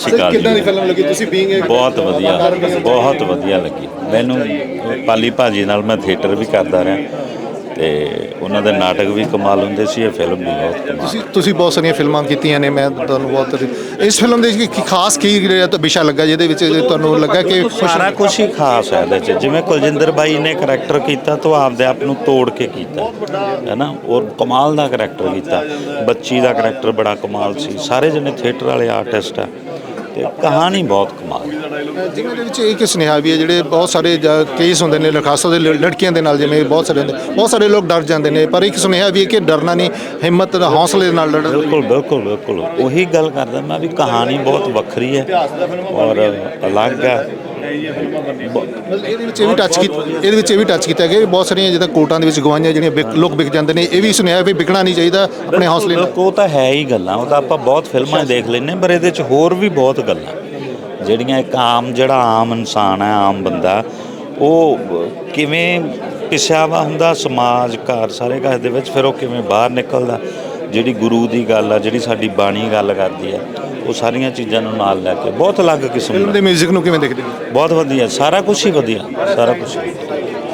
ਸ਼੍ਰੀ ਅਕਾਲ ਕਿੱਦਾਂ ਦੀ ਫਿਲਮ ਲੱਗੀ? ਤੁਸੀਂ ਬੀਇੰਗ ਬਹੁਤ ਵਧੀਆ ਬਹੁਤ ਵਧੀਆ ਲੱਗੀ। ਮੈਨੂੰ ਪਾਲੀ ਭਾਜੀ ਨਾਲ ਮੈਂ ਥੀਏਟਰ ਵੀ ਕਰਦਾ ਰਿਹਾ ਤੇ ਉਹਨਾਂ ਦੇ ਨਾਟਕ ਵੀ ਕਮਾਲ ਹੁੰਦੇ ਸੀ ਇਹ ਫਿਲਮ ਵੀ ਬਹੁਤ ਕਮਾਲ। ਤੁਸੀਂ ਤੁਸੀਂ ਬਹੁਤ ਸਾਰੀਆਂ ਫਿਲਮਾਂ ਕੀਤੀਆਂ ਨੇ ਮੈਂ ਤੁਹਾਨੂੰ ਬਹੁਤ ਇਸ ਫਿਲਮ ਦੇ ਵਿੱਚ ਕੀ ਖਾਸ ਕੀ ਵਿਸ਼ਾ ਲੱਗਾ ਜਿਹਦੇ ਵਿੱਚ ਤੁਹਾਨੂੰ ਲੱਗਾ ਕਿ ਸਾਰਾ ਕੁਝ ਹੀ ਖਾਸ ਹੈ ਇਹਦੇ ਚ ਜਿਵੇਂ ਕੁਲਜਿੰਦਰ ਬਾਈ ਨੇ ਕਰੈਕਟਰ ਕੀਤਾ ਤਾਂ ਆਪਦੇ ਆਪ ਨੂੰ ਤੋੜ ਕੇ ਕੀਤਾ ਹੈ ਨਾ? ਔਰ ਕਮਾਲ ਦਾ ਕਰੈਕਟਰ ਕੀਤਾ। ਬੱਚੀ ਦਾ ਕਰੈਕਟਰ ਬੜਾ ਕਮਾਲ ਸੀ। ਸਾਰੇ ਜਣੇ ਥੀਏਟਰ ਵਾਲੇ ਆਰਟਿਸਟ ਆ। ਤੇ ਕਹਾਣੀ ਬਹੁਤ ਕਮਾਲ ਹੈ। ਜਿਵੇਂ ਦੇ ਵਿੱਚ ਇੱਕ ਸੁਨੇਹਾ ਵੀ ਹੈ ਜਿਹੜੇ ਬਹੁਤ ਸਾਰੇ ਕੇਸ ਹੁੰਦੇ ਨੇ ਖਾਸ ਦੇ ਲੜਕੀਆਂ ਦੇ ਨਾਲ ਜਿਵੇਂ ਬਹੁਤ ਸਾਰੇ ਹੁੰਦੇ ਬਹੁਤ ਸਾਰੇ ਲੋਕ ਡਰ ਜਾਂਦੇ ਨੇ ਪਰ ਇੱਕ ਸੁਨੇਹਾ ਵੀ ਹੈ ਕਿ ਡਰਨਾ ਨਹੀਂ ਹਿੰਮਤ ਦਾ ਹੌਸਲੇ ਦੇ ਨਾਲ ਲੜਨਾ ਬਿਲਕੁਲ ਬਿਲਕੁਲ ਬਿਲਕੁਲ। ਉਹੀ ਗੱਲ ਕਰਦਾ ਮੈਂ ਵੀ ਕਹਾਣੀ ਬਹੁਤ ਵੱਖਰੀ ਹੈ ਔਰ ਅਲੱਗ ਹੈ। ਮਤਲਬ ਇਹਦੇ ਵਿੱਚ ਇਹ ਵੀ ਟੱਚ ਕੀਤਾ ਇਹਦੇ ਵਿੱਚ ਇਹ ਵੀ ਟੱਚ ਕੀਤਾ ਗਿਆ ਕਿ ਬਹੁਤ ਸਾਰੀਆਂ ਜਿੱਦਾਂ ਕੋਰਟਾਂ ਦੇ ਵਿੱਚ ਗਵਾਹੀਆਂ ਜਿਹੜੀਆਂ ਵਿਕ- ਲੋਕ ਵਿਕ ਜਾਂਦੇ ਨੇ ਇਹ ਵੀ ਸੁਨੇਹਾ ਵੀ ਵਿਕਣਾ ਨਹੀਂ ਚਾਹੀਦਾ ਆਪਣੇ ਹੌਸਲੇ ਨਾਲ ਉਹ ਤਾਂ ਹੈ ਹੀ ਗੱਲਾਂ ਉਹ ਤਾਂ ਆਪਾਂ ਬਹੁਤ ਫਿਲਮਾਂ 'ਚ ਦੇਖ ਲੈਂਦੇ ਹਾਂ, ਪਰ ਇਹਦੇ 'ਚ ਹੋਰ ਵੀ ਬਹੁਤ ਗੱਲਾਂ। ਜਿਹੜੀਆਂ ਇੱਕ ਆਮ ਜਿਹੜਾ ਆਮ ਇਨਸਾਨ ਹੈ ਆਮ ਬੰਦਾ ਉਹ ਕਿਵੇਂ ਪਿਸਿਆ ਵਾ ਹੁੰਦਾ ਸਮਾਜ ਘਰ ਸਾਰੇ ਘਰ ਦੇ ਵਿੱਚ ਫਿਰ ਉਹ ਕਿਵੇਂ ਬਾਹਰ ਨਿਕਲਦਾ? ਜਿਹੜੀ ਗੁਰੂ ਦੀ ਗੱਲ ਆ ਜਿਹੜੀ ਸਾਡੀ ਬਾਣੀ ਗੱਲ ਕਰਦੀ ਆ ਉਹ ਸਾਰੀਆਂ ਚੀਜ਼ਾਂ ਨੂੰ ਨਾਲ ਲੈ ਕੇ ਬਹੁਤ ਅਲੱਗ ਕਿਸਮ ਫਿਲਮ ਦਾ। ਦੇ 뮤직 ਨੂੰ ਕਿਵੇਂ ਦੇਖਦੇ ਹੋ? ਬਹੁਤ ਵਧੀਆ ਸਾਰਾ ਕੁਝ ਹੀ ਵਧੀਆ ਸਾਰਾ ਕੁਝ